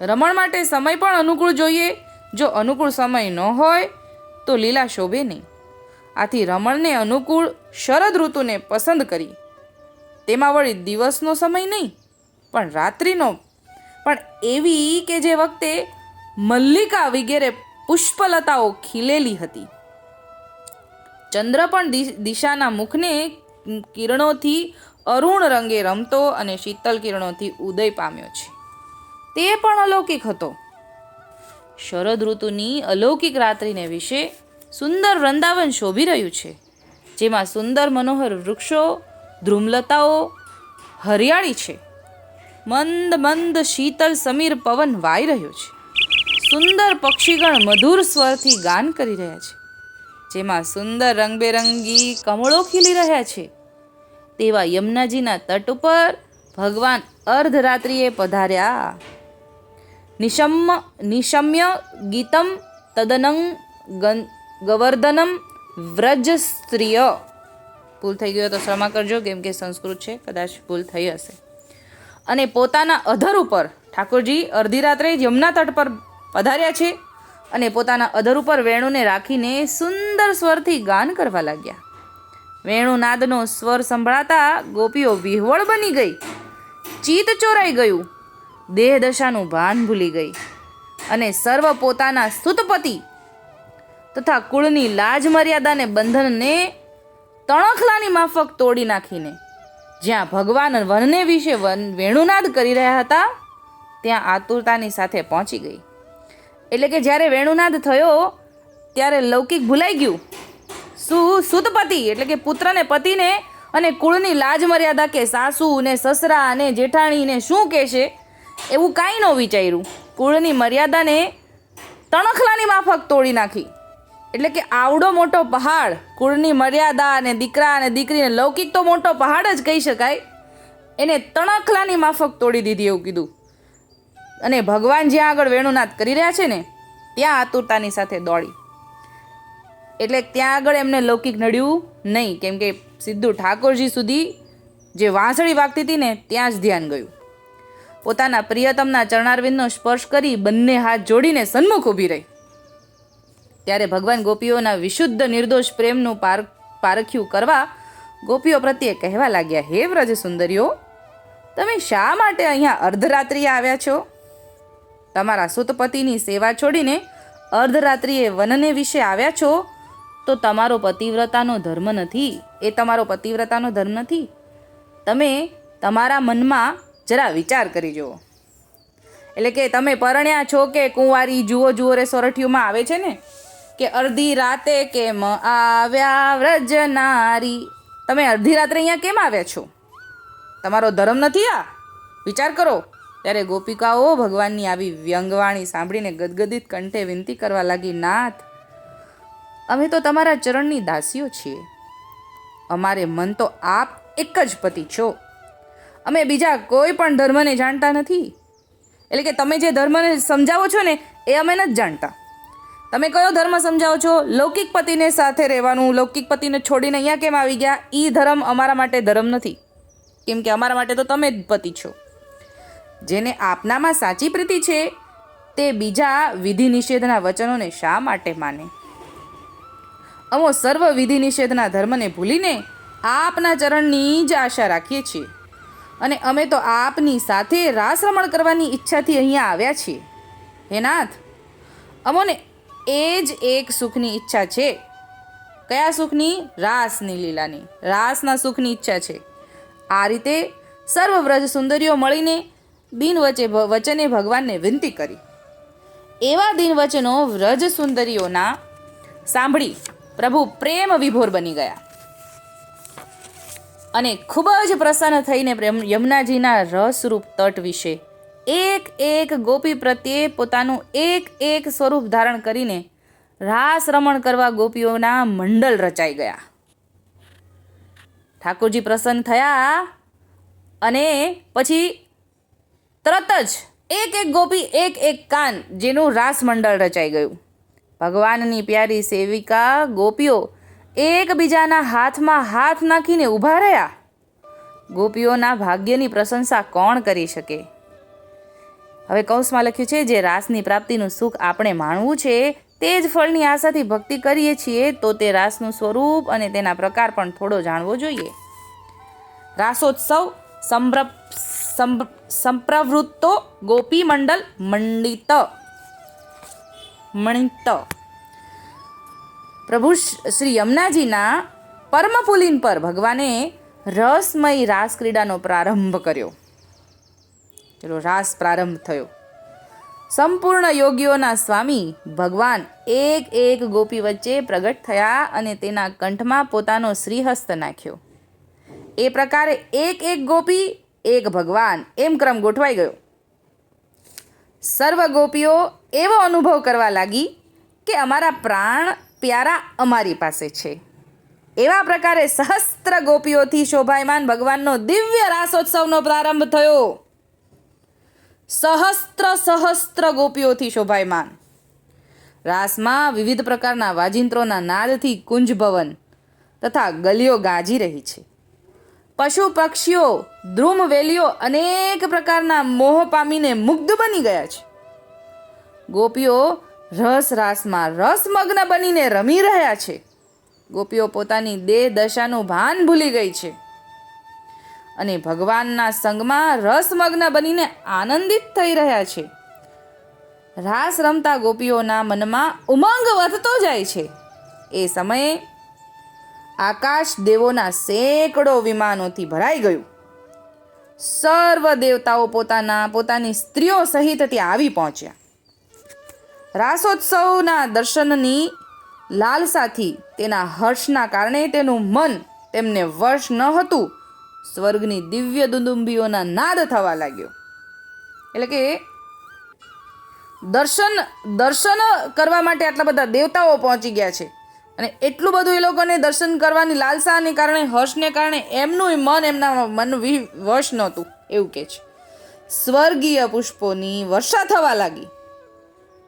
રમણ માટે સમય પણ અનુકૂળ જોઈએ. જો અનુકૂળ સમય ન હોય, તો લીલા શોભે નહીં. આથી રમણને અનુકૂળ શરદ ઋતુને પસંદ કરી. તેમાં વળી દિવસનો સમય નહીં, પણ રાત્રિનો. પણ એવી કે જે વખતે મલ્લિકા વગેરે પુષ્પલતાઓ ખીલેલી હતી. ચંદ્ર પણ દિશાના મુખને કિરણોથી અરુણ રંગે રમતો અને શીતલ કિરણોથી ઉદય પામ્યો છે. તે પણ અલૌકિક હતો. શરદ ઋતુની અલૌકિક રાત્રિને વિશે સુંદર વૃંદાવન શોભી રહ્યું છે, જેમાં સુંદર મનોહર વૃક્ષો ધ્રુમલતાઓ હરિયાળી છે. મંદ મંદ શીતલ સમીર પવન વાઈ રહ્યો છે. સુંદર પક્ષીગણ મધુર સ્વરથી ગાન કરી રહ્યા છે, જેમાં સુંદર રંગબેરંગી કમળો ખીલી રહ્યા છે. તેવા યમુનાજીના તટ ઉપર ભગવાન અર્ધરાત્રિએ પધાર્યા. નિશમ નિશમ્ય ગીતમ તદનં ગવર્ધનમ વ્રજ સ્ત્રીય ભૂલ થઈ ગયો તો ક્ષમા કરજો, કેમ કે સંસ્કૃત છે, કદાચ ભૂલ થઈ હશે. અને પોતાના અધર ઉપર, ઠાકોરજી અડધી રાત્રે યમુના તટ પર પધાર્યા છે અને પોતાના અધર ઉપર વેણુને રાખીને સુંદર સ્વરથી ગાન કરવા લાગ્યા. વેણુ નાદનો સ્વર સંભળાતા ગોપીઓ વિહવળ બની ગઈ. ચિત્ત ચોરાઈ ગયું. દેહ દશાનું ભાન ભૂલી ગઈ અને સર્વ પોતાના સુતપતિ તથા કુળની લાજ મર્યાદાને બંધનને તણખલાની માફક તોડી નાખીને જ્યાં ભગવાન વનને વિશે વન વેણુનાદ કરી રહ્યા હતા, ત્યાં આતુરતાની સાથે પહોંચી ગઈ. એટલે કે જ્યારે વેણુનાદ થયો, ત્યારે લૌકિક ભૂલાઈ ગયું. સુ, સુતપતિ એટલે કે પુત્રને પતિને અને કુળની લાજ મર્યાદા કે સાસુ ને સસરા અને જેઠાણીને શું કહેશે? એવું કાંઈ ન વિચાર્યું. કુળની મર્યાદાને તણખલાની માફક તોડી નાખી. એટલે કે આવડો મોટો પહાડ, કુળની મર્યાદા અને દીકરા અને દીકરીને લૌકિક તો મોટો પહાડ જ કહી શકાય. એને તણખલાની માફક તોડી દીધી એવું કીધું. અને ભગવાન જ્યાં આગળ વેણુનાથ કરી રહ્યા છે ને, ત્યાં આતુરતાની સાથે દોડી. એટલે ત્યાં આગળ એમને લૌકિક નડ્યું નહીં. કેમ કે સીધું ઠાકોરજી સુધી જે વાંસળી વાગતી હતી ને, ત્યાં જ ધ્યાન ગયું. પોતાના પ્રિયતમના ચરણારવિંદનો સ્પર્શ કરી બંને હાથ જોડીને સન્મુખ ઊભી રહી. ત્યારે ભગવાન ગોપીઓના વિશુદ્ધ નિર્દોષ પ્રેમનું પાર, પારખ્યું કરવા ગોપીઓ પ્રત્યે કહેવા લાગ્યા, હે વ્રજ સુંદરીઓ તમે શા માટે અહીંયા અર્ધરાત્રિએ આવ્યા છો? તમારા સુતપતિની સેવા છોડીને અર્ધરાત્રિએ વનને વિશે આવ્યા છો? તો તમારો પતિવ્રતાનો ધર્મ નથી. એ તમારો પતિવ્રતાનો ધર્મ નથી. તમે તમારા મનમાં જરા વિચાર કરી જુઓ. એટલે કે તમે પરણ્યા છો કે કુંવારી જુઓ જુઓ રે સોરઠિયુંમાં આવે છે ને? કે અડધી રાતે કેમ આવ્યા વ્રજનારી તમે અડધી રાત્રે અહીંયા કેમ આવ્યા છો? તમારો ધર્મ નથી આ? વિચાર કરો. ત્યારે ગોપિકાઓ ભગવાનની આવી વ્યંગવાણી સાંભળીને ગદગદિત કંઠે વિનંતી કરવા લાગી, નાથ, અમે તો તમારા ચરણની દાસીઓ છીએ. અમારે મન તો આપ એક જ પતિ છો. અમે બીજા કોઈ પણ ધર્મને જાણતા નથી. એટલે કે તમે જે ધર્મને સમજાવો છો ને, એ અમે નથી જાણતા. તમે કયો ધર્મ સમજાવો છો? લૌકિક પતિને સાથે રહેવાનું, લૌકિક પતિને છોડીને અહીંયા કેમ આવી ગયા? એ ધર્મ અમારા માટે ધર્મ નથી. કેમ કે અમારા માટે તો તમે જ પતિ છો. જેને આપનામાં સાચી પ્રીતિ છે, તે બીજા વિધિ નિષેધના વચનોને શા માટે માને? અમો સર્વ વિધિ નિષેધના ધર્મને ભૂલીને આપના ચરણની જ આશા રાખીએ છીએ. અને અમે તો આપની સાથે રાસ રમણ કરવાની ઈચ્છાથી અહીંયા આવ્યા છીએ. હે નાથ? અમોને એ જ એક સુખની ઈચ્છા છે. કયા સુખની? રાસની લીલાની. રાસના સુખની ઈચ્છા છે. આ રીતે સર્વ વ્રજ સુંદરીઓ મળીને દિન વચ્ચે વચને ભગવાનને વિનંતી કરી. એવા દિન વચનો વ્રજ સુંદરીઓના સાંભળી પ્રભુ પ્રેમ વિભોર બની ગયા. અને ખૂબ જ પ્રસન્ન થઈને યમુનાજીના રસરૂપ તટ વિશે એક એક ગોપી પ્રત્યે પોતાનું એક એક સ્વરૂપ ધારણ કરીને રાસ રમણ કરવા ગોપીઓના મંડળ રચાઈ ગયા. ઠાકોરજી પ્રસન્ન થયા અને પછી તરત જ એક એક ગોપી એક એક કાન જેનું રાસ મંડળ રચાઈ ગયું. ભગવાનની પ્યારી સેવિકા ગોપીઓ એકબીજાના હાથમાં હાથ નાખીને ઊભા રહ્યા. ગોપીઓના ભાગ્યની પ્રશંસા કોણ કરી શકે? હવે કૌંસમાં લખ્યું છે, જે રાસની પ્રાપ્તિનું સુખ આપણે માણવું છે, તે જ ફળની આશાથી ભક્તિ કરીએ છીએ, તો તે રાસનું સ્વરૂપ અને તેના પ્રકાર પણ થોડો જાણવો જોઈએ. રાસોત્સવ સંપ્ર- સંપ્રવૃત્તો ગોપી મંડળ મંડિત. મણિત પ્રભુ શ્રી યમુનાજીના પરમપુલિન પર ભગવાને રસમય રાસ ક્રીડાનો પ્રારંભ કર્યો. ચલો, રાસ પ્રારંભ થયો. સંપૂર્ણ યોગીઓના સ્વામી ભગવાન એક એક ગોપી વચ્ચે પ્રગટ થયા અને તેના કંઠમાં પોતાનો શ્રીહસ્ત નાખ્યો. એ પ્રકારે એક એક ગોપી, એક ભગવાન એમ ક્રમ ગોઠવાઈ ગયો. સર્વ ગોપીઓ એવો અનુભવ કરવા લાગી કે અમારા પ્રાણ પ્યારા અમારી પાસે છે. એવા પ્રકારે સહસ્ત્ર ગોપીઓથી શોભાયમાન ભગવાનનો દિવ્ય રાસોત્સવનો પ્રારંભ થયો. સહસ્ત્ર સહસ્ત્ર ગોપીઓથી શોભાયમાન. રાસમાં વિવિધ પ્રકારના વાજિંત્રોના નાદથી કુંજ ભવન તથા ગલીઓ ગાજી રહી છે. પશુ પક્ષીઓ, ધ્રુમ વેલીઓ અનેક પ્રકારના મોહ પામીને મુગ્ધ બની ગયા છે. ગોપીઓ રસ રાસમાં રસમગ્ન બનીને રમી રહ્યા છે. ગોપીઓ પોતાની દેહ દશાનું ભાન ભૂલી ગઈ છે. અને ભગવાનના સંગમાં રસમગ્ન બનીને આનંદિત થઈ રહ્યા છે. રાસ રમતા ગોપીઓના મનમાં ઉમંગ વધતો જાય છે. એ સમયે આકાશ દેવોના સેંકડો વિમાનોથી ભરાઈ ગયું. સર્વ દેવતાઓ પોતાના, પોતાની સ્ત્રીઓ સહિત ત્યાં આવી પહોંચ્યા. રાસોત્સવના દર્શનની લાલસાથી તેના હર્ષના કારણે તેનું મન તેમને વર્ષ ન હતું. સ્વર્ગની દિવ્ય દુદુંબીઓના નાદ થવા લાગ્યો. એટલે કે દર્શન દર્શન કરવા માટે આટલા બધા દેવતાઓ પહોંચી ગયા છે. અને એટલું બધું એ લોકોને દર્શન કરવાની લાલસાને કારણે, હર્ષને કારણે એમનું મન એમના મન વશ નહોતું. એવું કે છે. સ્વર્ગીય પુષ્પોની વર્ષા થવા લાગી.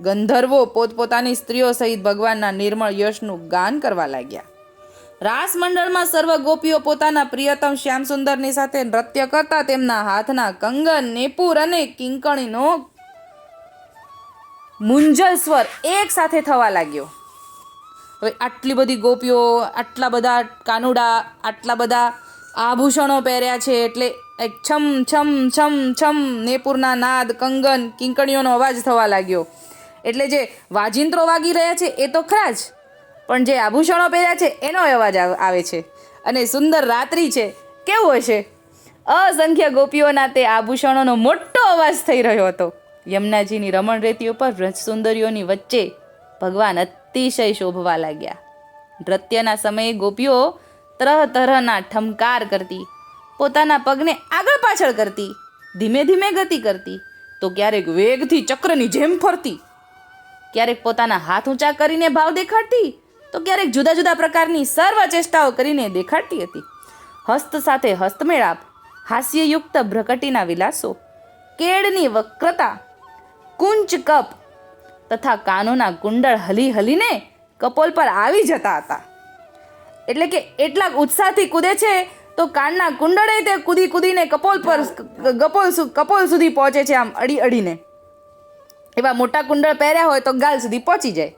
ગંધર્વો પોતપોતાની સ્ત્રીઓ સહિત ભગવાનના નિર્મળ યશનું ગાન કરવા લાગ્યા. રાસ મંડળમાં સર્વ ગોપીઓ પોતાના પ્રિયતમ શ્યામ સુંદરની સાથે નૃત્ય કરતા તેમના હાથના કંગન, નેપુર અને કિંકણીનો મુંજલ સ્વર એક સાથે થવા લાગ્યો. હવે આટલી બધી ગોપીઓ, આટલા બધા કાનુડા, આટલા બધા આભૂષણો પહેર્યા છે એટલે એક છમ છમ છમ છમ નેપુરના નાદ, કંગન, કિંકણીઓનો અવાજ થવા લાગ્યો. એટલે જે વાજિંત્રો વાગી રહ્યા છે, એ તો ખરા જ. પણ જે આભૂષણો પહેર્યા છે, એનો અવાજ આવ- છે. અને સુંદર રાત્રિ છે, કેવું હશે? અસંખ્ય ગોપીઓના તે આભૂષણોનો મોટો અવાજ થઈ રહ્યો હતો. યમુનાજીની રમણ રેતી ઉપર વ્રજ સુંદરીઓની વચ્ચે ભગવાન અતિશય શોભવા લાગ્યા. નૃત્યના સમયે ગોપીઓ તરહ તરહના ઠમકાર કરતી, પોતાના પગને આગળ પાછળ કરતી, ધીમે ધીમે ગતિ કરતી, તો ક્યારેક વેગથી ચક્રની જેમ ફરતી. ક્યારેક પોતાના હાથ ઊંચા કરીને ભાવ દેખાડતી, તો ક્યારેક જુદા જુદા પ્રકારની સર્વ ચેષ્ટાઓ કરીને દેખાડતી હતી. હસ્ત સાથે હસ્તમેળાપ, હાસ્યયુક્ત ભ્રકટીના વિલાસો, કેળની વક્રતા કુંચ કપ તથા કાનોના કુંડળ હલી હલીને કપોલ પર આવી જતા હતા. એટલે કે એટલા ઉત્સાહથી કૂદે છે, તો કાનના કુંડળે તે કૂદી કૂદીને કપોલ પર કપોલ કપોલ સુધી પહોંચે છે આમ અડી અડીને. એવા મોટા કુંડળ પહેર્યા હોય તો ગાલ સુધી પહોંચી જાય.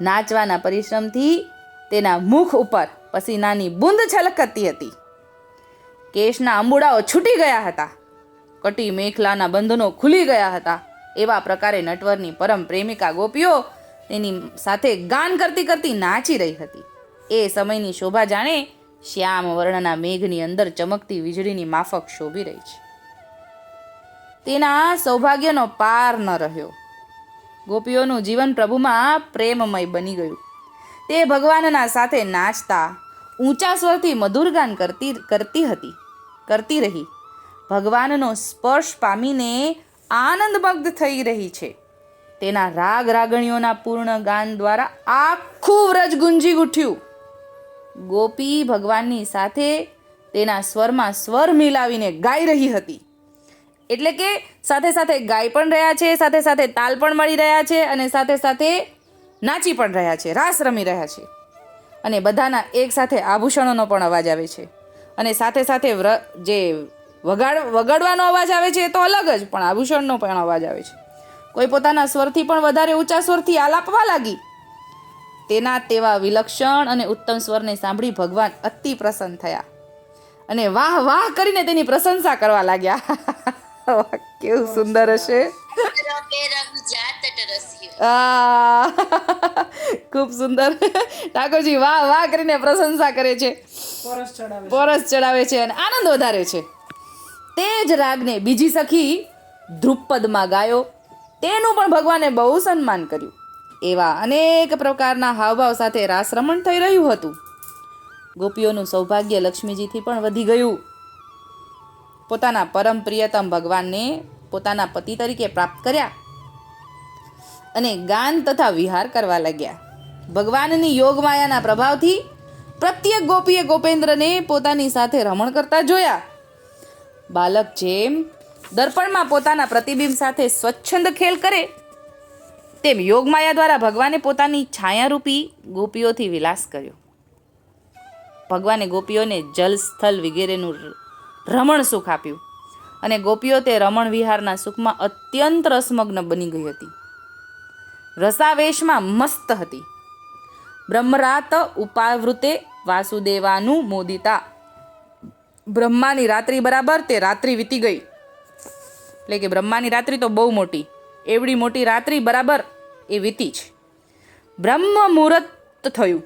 નાચવાના પરિશ્રમથી તેના મુખ ઉપર પસીનાની બૂંદ છલકતી હતી. કેશના અંબુડાઓ છૂટી ગયા હતા. કટી મેખલાના બંધનો ખુલી ગયા હતા. એવા પ્રકારે નટવરની પરમ પ્રેમિકા ગોપીઓ તેની સાથે ગાન કરતી કરતી નાચી રહી હતી. એ સમયની શોભા જાણે શ્યામ વર્ણના મેઘની અંદર ચમકતી વીજળીની માફક શોભી રહી છે. તેના સૌભાગ્યનો પાર ન રહ્યો. ગોપીઓનું જીવન પ્રભુમાં પ્રેમમય બની ગયું. તે ભગવાનના સાથે નાચતા, ઊંચા સ્વરથી મધુર ગાન કરતી કરતી હતી, કરતી રહી. ભગવાનનો સ્પર્શ પામીને આનંદમગ્ધ થઈ રહી છે. તેના રાગ રાગણીઓના પૂર્ણ ગાન દ્વારા આખું વ્રજ ગુંજી ઉઠ્યું. ગોપી ભગવાનની સાથે તેના સ્વરમાં સ્વર મિલાવીને ગાઈ રહી હતી. એટલે કે સાથે સાથે ગાઈ પણ રહ્યા છે, સાથે સાથે તાલ પણ મળી રહ્યા છે અને સાથે સાથે નાચી પણ રહ્યા છે, રાસ રમી રહ્યા છે. અને બધાના એક સાથે આભૂષણોનો પણ અવાજ આવે છે. અને સાથે સાથે વ્ર, જે વગાડ, વગાડવાનો અવાજ આવે છે એ તો અલગ જ, પણ આભૂષણનો પણ અવાજ આવે છે. કોઈ પોતાના સ્વરથી પણ વધારે ઊંચા સ્વરથી આલાપવા લાગી. તેના તેવા વિલક્ષણ અને ઉત્તમ સ્વરને સાંભળી ભગવાન અતિ પ્રસન્ન થયા. અને વાહ વાહ કરીને તેની પ્રશંસા કરવા લાગ્યા. કેવું સુંદર હશે. ખૂબ સુંદર. ઠાકોરજી વાહ વાહ કરીને પ્રશંસા કરે છે. પરસ ચડાવે છે. અને આનંદ વધારે છે. તે જ રાગને બીજી સખી ધ્રુપદમાં ગાયો. તેનું પણ ભગવાને બહુ સન્માન કર્યું. એવા અનેક પ્રકારના હાવભાવ સાથે રાસ રમણ થઈ રહ્યું હતું. ગોપીઓનું સૌભાગ્ય લક્ષ્મીજીથી પણ વધી ગયું. પોતાના પરમ પ્રિયતમ ભગવાનને પોતાના પતિ તરીકે પ્રાપ્ત કર્યા અને ગાન તથા વિહાર કરવા લાગ્યા. ભગવાનની યોગમાયાના પ્રભાવથી પ્રત્યેક ગોપીએ ગોપેન્દ્રને પોતાની સાથે રમણ કરતા જોયા. બાલક જેમ દર્પણમાં પોતાના પ્રતિબિંબ સાથે સ્વચ્છંદ ખેલ કરે, તેમ યોગમાયા દ્વારા ભગવાને પોતાની છાયારૂપી ગોપીઓથી વિલાસ કર્યો. ભગવાને ગોપીઓને જલ સ્થલ વગેરેનું રમણ સુખ આપ્યું. અને ગોપીઓ તે રમણ વિહારના સુખમાં અત્યંત રસમગ્ન બની ગઈ હતી. રસાવેશમાં મસ્ત હતી. બ્રહ્મરાત ઉપાવૃતે વાસુદેવાનું મોદિતા. બ્રહ્માની રાત્રિ બરાબર તે રાત્રિ વીતી ગઈ. એટલે કે બ્રહ્માની રાત્રિ તો બહુ મોટી. એવડી મોટી રાત્રિ બરાબર એ વીતી જ. બ્રહ્મ મુહૂર્ત થયું.